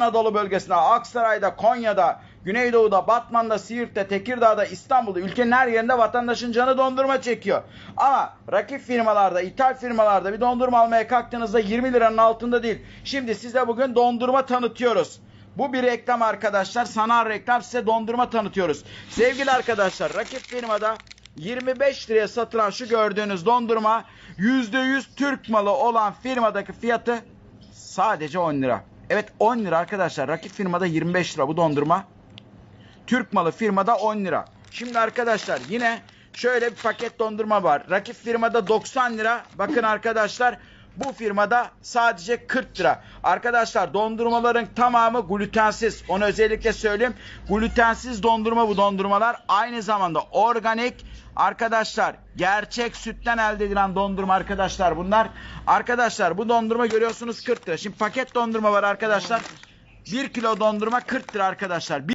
Anadolu bölgesinde, Aksaray'da, Konya'da, Güneydoğu'da, Batman'da, Siirt'te, Tekirdağ'da, İstanbul'da, ülkenin her yerinde vatandaşın canı dondurma çekiyor. Ama rakip firmalarda, ithal firmalarda bir dondurma almaya kalktığınızda 20 liranın altında değil. Şimdi size bugün dondurma tanıtıyoruz. Bu bir reklam arkadaşlar. Sanal reklam size dondurma tanıtıyoruz. Sevgili arkadaşlar rakip firmada 25 liraya satılan şu gördüğünüz dondurma %100 Türk malı olan firmadaki fiyatı sadece 10 lira. Evet 10 lira arkadaşlar. Rakip firmada 25 lira bu dondurma. Türk malı firmada 10 lira. Şimdi arkadaşlar yine şöyle bir paket dondurma var. Rakip firmada 90 lira. Bakın arkadaşlar bu firmada sadece 40 lira. Arkadaşlar dondurmaların tamamı glutensiz. Onu özellikle söyleyeyim. Glutensiz dondurma bu dondurmalar. Aynı zamanda organik arkadaşlar gerçek sütten elde edilen dondurma arkadaşlar bunlar. Arkadaşlar bu dondurma görüyorsunuz 40 lira. Şimdi paket dondurma var arkadaşlar. 1 kilo dondurma 40 lira arkadaşlar.